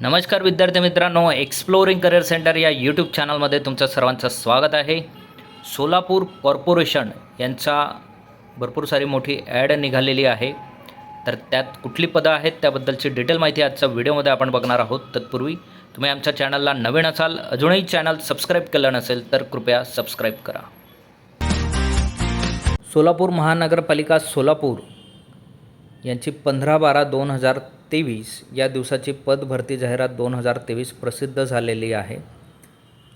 नमस्कार विद्यार्थी मित्रांनो एक्सप्लोरिंग करिअर सेंटर या यूट्यूब चॅनलमध्ये तुमचं सर्वांचं स्वागत आहे. सोलापूर कॉर्पोरेशन यांचा भरपूर सारी मोठी ॲड निघालेली आहे. तर त्यात कुठली पदं आहेत त्याबद्दलची डिटेल माहिती आजच्या व्हिडिओमध्ये आपण बघणार आहोत. तत्पूर्वी तुम्ही आमच्या चॅनलला नवीन असाल अजूनही चॅनल सबस्क्राईब केलं नसेल तर कृपया सबस्क्राईब करा. सोलापूर महानगरपालिका सोलापूर यांची पंधरा बारा दोन हजार तेवीस या दिवसाची पदभरती जाहिरात दोन हजार तेवीस प्रसिद्ध झालेली आहे.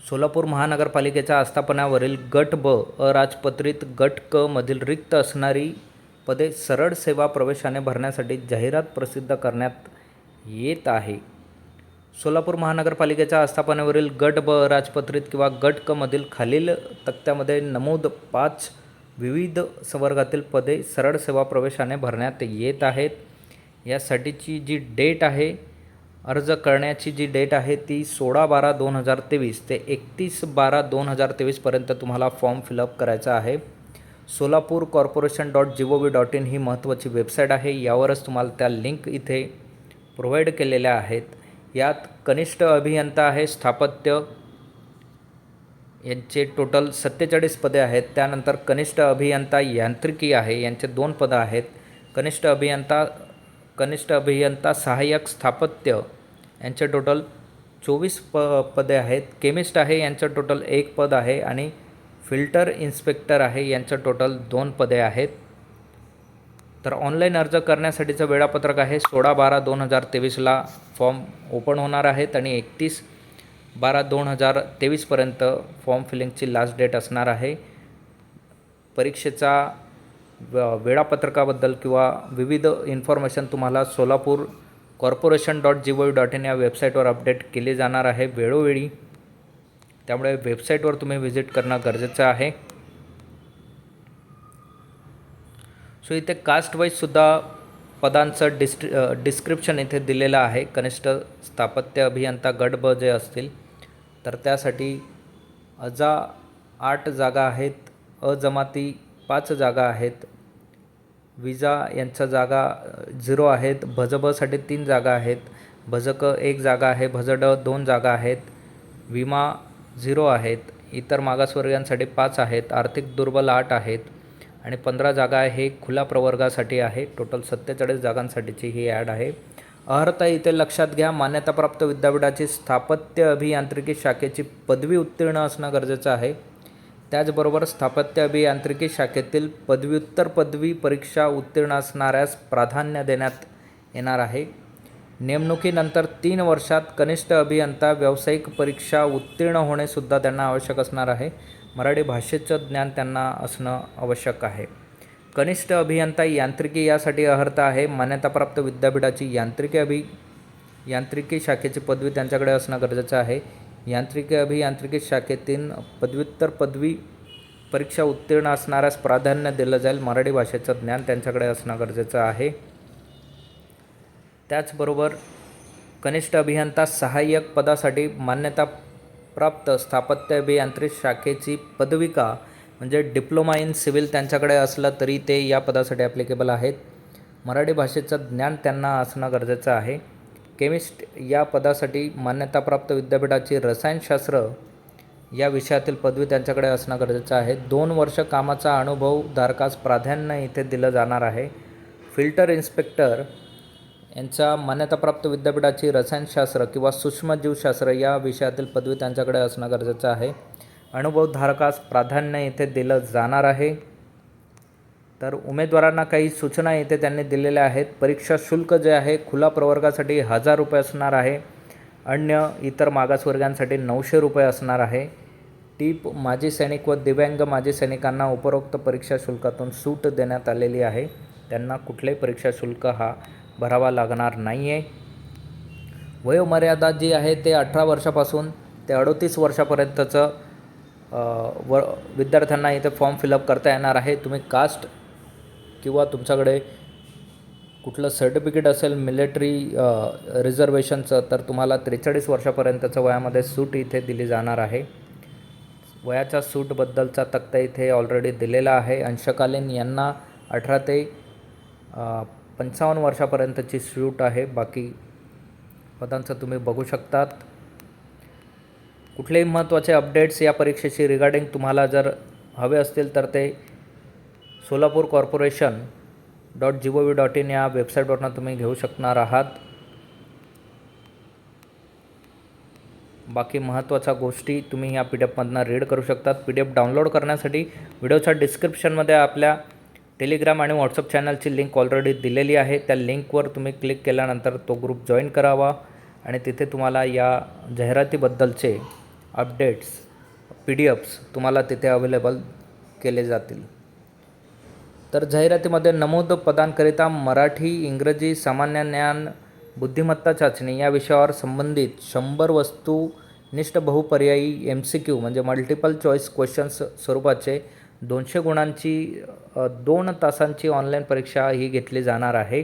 सोलापूर महानगरपालिकेच्या आस्थापनावरील गट ब अराजपत्रित गट क मधील रिक्त असणारी पदे सरळ सेवा प्रवेशाने भरण्यासाठी जाहिरात प्रसिद्ध करण्यात येत आहे. सोलापूर महानगरपालिकेच्या आस्थापनेवरील गट ब राजपत्रित किंवा गट क मधील खालील तक्त्यामध्ये नमूद पाच विविध संवर्गातील पदे सरळ सेवा प्रवेशाने भरण्यात येत आहेत. यासाठीची जी डेट आहे अर्ज करण्याची जी डेट आहे ती सोळा बारा दोन हजार तेवीस ते एकतीस बारा दोन हजार तेवीसपर्यंत तुम्हाला फॉर्म फिलअप करायचा आहे. Solapur corporation dot G O V dot in ही महत्त्वाची वेबसाईट आहे. यावरच तुम्हाला त्या लिंक इथे प्रोव्हाइड केलेल्या आहेत. यात कनिष्ठ अभियंता आहे स्थापत्य यांचे टोटल सत्तेचाळीस पदे आहेत. त्यानंतर कनिष्ठ अभियंता यांत्रिकी आहे यांचे दोन पदं आहेत. कनिष्ठ अभियंता कनिष्ठ अभियंता सहाय्यक स्थापत्य यांचे टोटल चोवीस प पदे आहेत. केमिस्ट आहे यांचं टोटल एक पद आहे आणि फिल्टर इन्स्पेक्टर आहे यांचं टोटल दोन पदे आहेत. तर ऑनलाईन अर्ज करण्यासाठीचं वेळापत्रक आहे. सोळा बारा दोन हजार तेवीसला फॉर्म ओपन होणार आहेत आणि एकतीस बारा दोन हजार तेवीसपर्यंत फॉर्म फिलिंगची लास्ट डेट असणार आहे. परीक्षेचा वेळापत्रकाबद्दल किंवा विविध इन्फॉर्मेशन तुम्हाला Solapur corporation dot G O dot in या वेबसाईटवर अपडेट केले जाणार आहे वेळोवेळी. त्यामुळे वेबसाईटवर तुम्ही व्हिजिट करणं गरजेचं आहे. सो इथे कास्ट वाईजसुद्धा पदांचं डिस्ट्रि डिस्क्रिप्शन इथे दिलेलं आहे. कनिष्ठ स्थापत्य अभियंता गट ब जे असतील तर त्यासाठी अजा आठ जागा आहेत अजमाती पाच जागा आहेत विजा यांच्या जागा झिरो आहेत. भजबसाठी तीन जागा आहेत. भजक एक जागा आहे. भजड दोन जागा आहेत. विमा झिरो आहेत. इतर मागासवर्गीयांसाठी पाच आहेत. आर्थिक दुर्बल आठ आहेत. आणि पंधरा जागा हे खुल्या प्रवर्गासाठी आहे. टोटल सत्तेचाळीस जागांसाठीची ही ॲड आहे. अर्हता इथे लक्षात घ्या. मान्यताप्राप्त विद्यापीठाची स्थापत्य अभियांत्रिकी शाखेची पदवी उत्तीर्ण असणं गरजेचं आहे. त्याचबरोबर स्थापत्य अभियांत्रिकी शाखेतील पदव्युत्तर पदवी परीक्षा उत्तीर्ण असणाऱ्यास प्राधान्य देण्यात येणार आहे. नेमणुकीनंतर तीन वर्षात कनिष्ठ अभियंता व्यावसायिक परीक्षा उत्तीर्ण होणेसुद्धा त्यांना आवश्यक असणार आहे. मराठी भाषेचं ज्ञान त्यांना असणं आवश्यक आहे. कनिष्ठ अभियंता यांत्रिकी यासाठी अर्हता आहे. मान्यताप्राप्त विद्यापीठाची यांत्रिकी अभि यांत्रिकी शाखेची पदवी त्यांच्याकडे असणं गरजेचं आहे. यांत्रिकी अभियांत्रिकी शाखेतील पदव्युत्तर पदवी परीक्षा उत्तीर्ण असणाऱ्यास प्राधान्य दिलं जाईल. मराठी भाषेचं ज्ञान त्यांच्याकडे असणं गरजेचं आहे. त्याचबरोबर कनिष्ठ अभियंता सहाय्यक पदासाठी मान्यताप्राप्त स्थापत्य अभियांत्रिक शाखेची पदविका म्हणजे डिप्लोमा इन सिव्हिल त्यांच्याकडे असलं तरी ते या पदासाठी ॲप्लिकेबल आहेत. मराठी भाषेचं ज्ञान त्यांना असणं गरजेचं आहे. केमिस्ट या पदासाठी मान्यताप्राप्त विद्यापीठाची रसायनशास्त्र या विषयातील पदवी त्यांच्याकडे असणं गरजेचं आहे. दोन वर्ष कामाचा अनुभव धारकास प्राधान्य इथे दिलं जाणार आहे. फिल्टर इन्स्पेक्टर यांच्या मान्यताप्राप्त विद्यापीठाची रसायनशास्त्र किंवा सूक्ष्मजीवशास्त्र या विषयातील पदवी त्यांच्याकडे असणं गरजेचं आहे. अनुभवधारकास प्राधान्य इथे दिलं जाणार आहे. तर उमेदवारांना काही सूचना इथे त्यांनी दिलेल्या आहेत. परीक्षा शुल्क जे आहे खुला प्रवर्गासाठी हजार रुपये असणार आहे. अन्य इतर मागासवर्गांसाठी नऊशे रुपये असणार आहे. टीप माजी सैनिक व दिव्यांग माजी सैनिकांना उपरोक्त परीक्षा शुल्कातून सूट देण्यात आलेली आहे. त्यांना कुठलाही परीक्षा शुल्क हा भरावा लागणार नाही आहे वयोमर्यादा जी आहे ते अठरा वर्षापासून ते अडोतीस वर्षापर्यंतचं व विद्यार्थ्यांना इथे फॉर्म फिलअप करता येणार आहे. तुम्ही कास्ट किंवा तुमच्याकडे कुठलं सर्टिफिकेट असेल मिलिटरी रिझर्वेशनचं तर तुम्हाला त्रेचाळीस वर्षापर्यंतचं वयामध्ये सूट इथे दिली जाणार आहे. वयाच्या सूटबद्दलचा तक्ता इथे ऑलरेडी दिलेला आहे. अंशकालीन यांना अठरा ते पंचावन्न वर्षापर्यंतची सूट आहे. बाकी पदांचं तुम्ही बघू शकतात. कुठलेही महत्त्वाचे अपडेट्स या परीक्षेशी रिगार्डिंग तुम्हाला जर हवे असतील तर ते Solapur corporation dot G O V dot in या वेबसाईटवरनं तुम्ही घेऊ शकणार आहात. बाकी महत्त्वाच्या गोष्टी तुम्ही या पी डी एफमधनं रीड करू शकतात. पी डी एफ डाउनलोड करण्यासाठी व्हिडिओच्या डिस्क्रिप्शनमध्ये आपल्या टेलिग्राम आणि व्हॉट्सअप चॅनलची लिंक ऑलरेडी दिलेली आहे. त्या लिंकवर तुम्ही क्लिक केल्यानंतर तो ग्रुप जॉईन करावा आणि तिथे तुम्हाला या जाहिरातीबद्दलचे अपडेट्स पी डी एफ्स तुम्हाला तिथे अवेलेबल केले जातील. तर जाहिरातीमध्ये नमूद पदांकरिता मराठी इंग्रजी सामान्य ज्ञान बुद्धिमत्ता चाचणी या विषयावर संबंधित शंभर वस्तुनिष्ठ बहुपर्यायी एम सी क्यू म्हणजे मल्टिपल चॉईस क्वेश्चन्स स्वरूपाचे दोनशे गुणांची दोन तासांची ऑनलाईन परीक्षा ही घेतली जाणार आहे.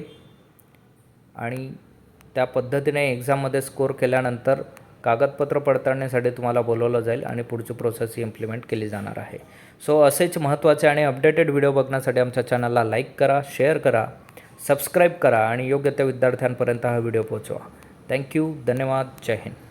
आणि त्या पद्धतीने एक्झाममध्ये स्कोर केल्यानंतर कागदपत्र पडताळणीसाठी तुम्हाला बोलवलं जाईल आणि पुढची प्रोसेस ही इम्प्लिमेंट केली जाणार आहे. सो असेच महत्त्वाचे आणि अपडेटेड व्हिडिओ बघण्यासाठी आमच्या चॅनलला लाईक करा शेअर करा सबस्क्राईब करा आणि योग्य त्या विद्यार्थ्यांपर्यंत हा व्हिडिओ पोहोचवा. थँक्यू धन्यवाद. जय हिंद.